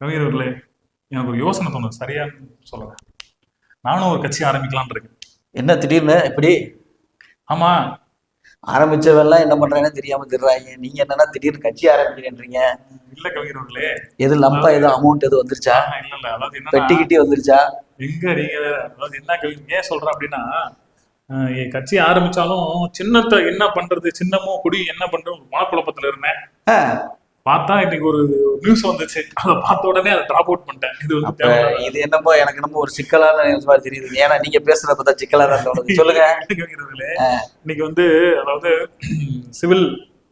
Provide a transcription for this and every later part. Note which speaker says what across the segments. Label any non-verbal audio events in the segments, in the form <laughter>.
Speaker 1: கவிஞர்களே எனக்கு ஒரு யோசனை தோணுது. சரியான்னு சொல்லுங்க. நானும் ஒரு கட்சி ஆரம்பிக்கலாம்னு இருக்கேன்.
Speaker 2: என்ன திடீர்னு? இப்படி
Speaker 1: ஆமா.
Speaker 2: ஆரம்பிச்சவெல்லாம் என்ன பண்றாங்கன்னு தெரியாம திடுறாங்க நீங்க என்னன்னா திடீர்னு கட்சி ஆரம்பிக்கிறேன்றீங்க.
Speaker 1: இல்ல கவிஞர்களே.
Speaker 2: எது லம்பா எது அமௌண்ட் எது வந்துருச்சா?
Speaker 1: இல்ல இல்ல. அதாவது
Speaker 2: பெட்டி கிட்டி வந்துருச்சா?
Speaker 1: எங்க நீங்க வேற அதாவது என்ன கவிஞர் ஏன் சொல்றேன் அப்படின்னா என் கட்சி ஆரம்பிச்சாலும் சின்னத்தை என்ன பண்றது? சின்னமோ குடி என்ன பண்றது மனக்குழப்பத்துல இருந்தேன். பார்த்தா இன்னைக்கு ஒரு நியூஸ் வந்துச்சு. அதை பார்த்த உடனே அதை டிராப் அவுட் பண்ணிட்டேன். இது
Speaker 2: இது என்னமோ எனக்கு என்னமோ ஒரு சிக்கலான news மாதிரி தெரியுது. ஏன்னா நீங்க பேசுறத பார்த்தா சிக்கலா தான் தோணுது. சொல்லுங்க.
Speaker 1: இன்னைக்கு வந்து அதாவது சிவில்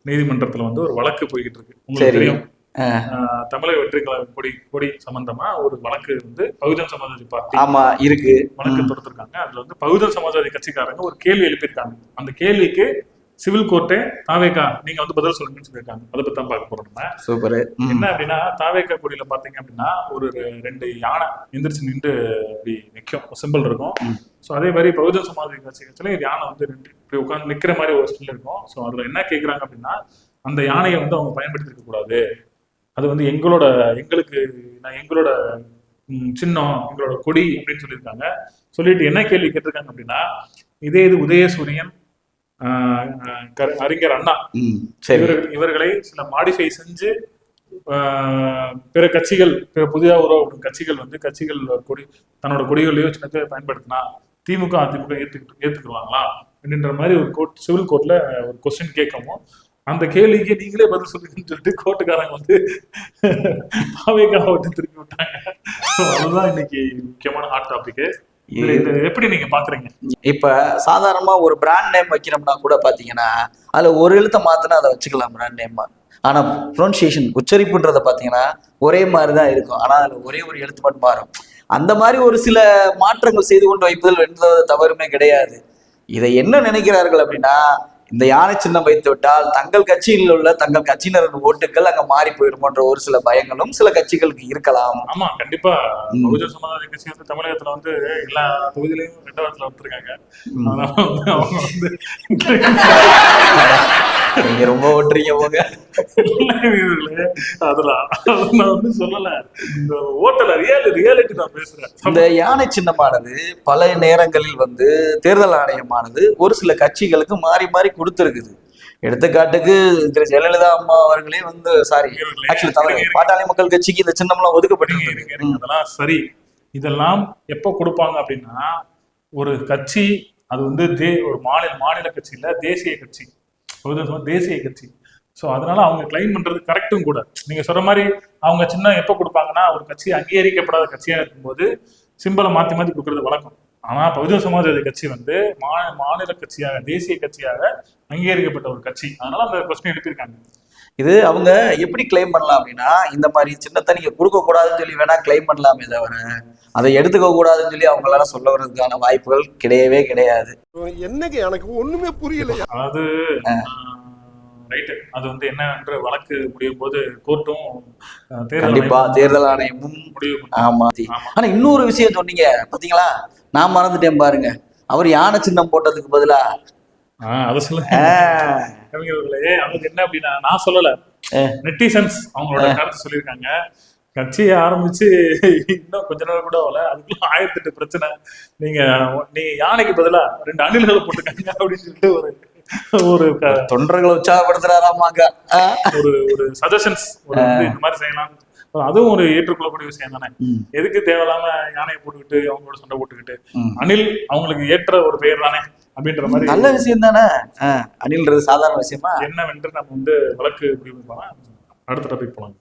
Speaker 1: நீதிமன்றத்துல வந்து ஒரு வழக்கு போய்கிட்டு இருக்கு. உங்களுக்கு. தெரியும். தமிழக வெற்றி கழக கொடி கொடி சம்பந்தமா ஒரு வழக்கு வந்து பகுஜன் சமாஜ்வாதி பார்ட்டி
Speaker 2: ஆமா இருக்கு.
Speaker 1: வழக்கு தொடுத்திருக்காங்க. அதுல வந்து பகுஜன் சமாஜ்வாதி கட்சிக்காரங்க ஒரு கேள்வி எழுப்பியிருக்காங்க. அந்த கேள்விக்கு சிவில் கோர்ட்டே தாவேக்கா நீங்க வந்து பதில் சொல்லுங்கன்னு சொல்லியிருக்காங்க. அதை பத்தி தான் பார்க்க போறோம் நம்ம.
Speaker 2: சூப்பர்.
Speaker 1: என்ன அப்படின்னா தாவேக்கா கொடியில பாத்தீங்க அப்படின்னா ஒரு ரெண்டு யானை எந்திரிச்சு நின்று இப்படி நிற்கும் சிம்பிள் இருக்கும். ஸோ அதே மாதிரி பகுஜன் சமாஜ் கட்சி கட்சியில யானை வந்து ரெண்டு இப்படி உட்காந்து நிக்கிற மாதிரி ஒரு ஸ்டில் இருக்கும். ஸோ அதுல என்ன கேக்குறாங்க அப்படின்னா அந்த யானையை வந்து அவங்க பயன்படுத்திருக்க கூடாது. அது வந்து எங்களோட எங்களுக்கு நான் எங்களோட சின்னம் எங்களோட கொடி அப்படின்னு சொல்லியிருக்காங்க. சொல்லிட்டு என்ன கேள்வி கேட்டிருக்காங்க அப்படின்னா இதே இது உதயசூரியன் அறிஞர் அண்ணா. இவர்கள் இவர்களை சில மாடிஃபை செஞ்சு பிற கட்சிகள் பிற புதிதாக உருவாகும் கட்சிகள் வந்து கட்சிகள் கொடி தன்னோட கொடிகளையோ சின்னத்தை பயன்படுத்தினா திமுக அதிமுக ஏத்துக்கிட்டு ஏத்துக்குவாங்களா அப்படின்ற மாதிரி ஒரு கோர்ட் சிவில் கோர்ட்ல ஒரு கொஸ்டின் கேட்கவும் அந்த கேள்விக்கு நீங்களே பதில் சொல்லுங்கன்னு சொல்லிட்டு கோர்ட்டுக்காரங்க வந்து பாவேக்காவை விட்டு திருப்பி விட்டாங்க. So, அதுதான் இன்னைக்கு முக்கியமான ஹாட் டாபிக் எப்படி நீங்க பாக்குறீங்க?
Speaker 2: இப்ப சாதாரணமா ஒரு பிராண்ட் நேம் வைக்கிறோம்னா கூட பாத்தீங்கன்னா அதுல ஒரு எழுத்தை மாத்தினா அதை வச்சுக்கலாம் பிராண்ட் நேம் ஆனா ப்ரொனன்சியேஷன் உச்சரிப்புன்றத பாத்தீங்கன்னா ஒரே மாதிரி தான் இருக்கும். ஆனா அதுல ஒரே ஒரு எழுத்து மட்டும் மாறும். அந்த மாதிரி ஒரு சில மாற்றங்கள் செய்து கொண்டு வைப்பதில் எந்த தவறுமே கிடையாது. இதை என்ன நினைக்கிறார்கள் அப்படின்னா இந்த யானை சின்னம் வைத்து விட்டால் தங்கள் கட்சியில் உள்ள தங்கள் கட்சியினரின் ஓட்டுகள் அங்க மாறி போயிடுமோன்ற ஒரு சில பயங்களும் சில கட்சிகளுக்கு இருக்கலாம்.
Speaker 1: ஆமா கண்டிப்பா. பகுஜன் சமாஜ் கட்சி வந்து தமிழகத்துல வந்து எல்லா தொகுதியிலையும் ரெண்டாவதுல வந்துருக்காங்க. அவங்க வந்து <laughs>
Speaker 2: நீங்க ரொம்ப ஓட்டுறீங்க போங்க.
Speaker 1: அதெல்லாம் அதை நான் வந்து சொல்லல. இந்த ஓட்டல ரியாலிட்டி ரியாலிட்டி நான் பேசுறேன்.
Speaker 2: இந்த யானை சின்னமானது பல நேரங்களில் வந்து தேர்தல் ஆணையமானது ஒரு சில கட்சிகளுக்கு மாறி மாறி கொடுத்துருக்குது. எடுத்துக்காட்டுக்கு திரு ஜெயலலிதா அம்மா அவர்களே வந்து சாரி ஆக்சுவலி பாட்டாளி மக்கள் கட்சிக்கு இந்த சின்னம்லாம் ஒதுக்கப்பட்டிருக்கு.
Speaker 1: அதெல்லாம் சரி. இதெல்லாம் எப்போ கொடுப்பாங்க அப்படின்னா ஒரு கட்சி அது வந்து தே ஒரு மாநில மாநில கட்சி இல்ல தேசிய கட்சி. பகுஜன் தேசிய கட்சி. ஸோ அதனால அவங்க கிளைம் பண்றது கரெக்டும் கூட. நீங்க சொல்ற மாதிரி அவங்க சின்ன எப்போ கொடுப்பாங்கன்னா ஒரு கட்சி அங்கீகரிக்கப்படாத கட்சியா இருக்கும்போது சிம்பலை மாத்தி மாத்தி கொடுக்கறது வழக்கம். ஆனா பகுஜன் சமாஜ்வாதி கட்சி வந்து மா- மாநில கட்சியாக தேசிய கட்சியாக அங்கீகரிக்கப்பட்ட ஒரு கட்சி. அதனால அந்த கொஸ்டின் எழுப்பியிருக்காங்க.
Speaker 2: இது அவங்க எப்படி கிளைம் பண்ணலாம் அப்படின்னா இந்த மாதிரி சின்னத்தை நீங்க கொடுக்க கூடாதுன்னு சொல்லி வேணா கிளைம் பண்ணலாமே தவிர அதை எடுத்துக்க கூடாதுன்னு சொல்லி அவங்களால சொல்ல வர்றதுக்கான வாய்ப்புகள் கிடையவே கிடையாது.
Speaker 3: என்னங்க எனக்கு ஒண்ணுமே புரியல
Speaker 1: அதாவது ரைட்டு. அது வந்து என்னன்ற வழக்கு முடியும் போது கோர்ட்டும்
Speaker 2: கண்டிப்பா தேர்தல் ஆணையமும்
Speaker 1: முடிவு.
Speaker 2: ஆமா. ஆனா இன்னொரு விஷயம் சொன்னீங்க. பாத்தீங்களா? நான் மறந்துட்டேன் பாருங்க. அவர் யானை சின்னம் போட்டதுக்கு பதிலா?
Speaker 1: அதை சொல்ல
Speaker 2: ஆஹ்,
Speaker 1: கவிஞர்களே அவங்களுக்கு என்ன அப்படின்னா நான் சொல்லல. நெட்டிசன்ஸ் அவங்களோட கருத்து சொல்லியிருக்காங்க. கட்சியை ஆரம்பிச்சு இன்னும் கொஞ்ச நாள் கூட ஆகல. அதுக்குள்ள ஆயிரத்தி எட்டு பிரச்சனை. நீங்க நீங்க யானைக்கு பதிலா ரெண்டு அணில்களை போட்டுக்கங்க அப்படின்னு சொல்லிட்டு ஒரு ஒரு
Speaker 2: தொண்டர்களை உற்சாகப்படுத்துறாராமாங்க.
Speaker 1: ஒரு ஒரு சஜஷன்ஸ் ஒரு இந்த மாதிரி செய்யலாம். அதுவும் ஒரு ஏற்றுக்கொள்ளக்கூடிய விஷயம் தானே. எதுக்கு தேவையில்லாம யானையை போட்டுக்கிட்டு அவங்களோட சண்டை போட்டுக்கிட்டு. அணில் அவங்களுக்கு ஏற்ற ஒரு பெயர் தானே அப்படின்ற மாதிரி
Speaker 2: நல்ல விஷயம் தானே. அணில்ன்றது சாதாரண விஷயமா?
Speaker 1: என்னவென்று நம்ம வந்து வழக்கு முடிவு பண்ணலாம். அடுத்த டாபிக் போலாம்.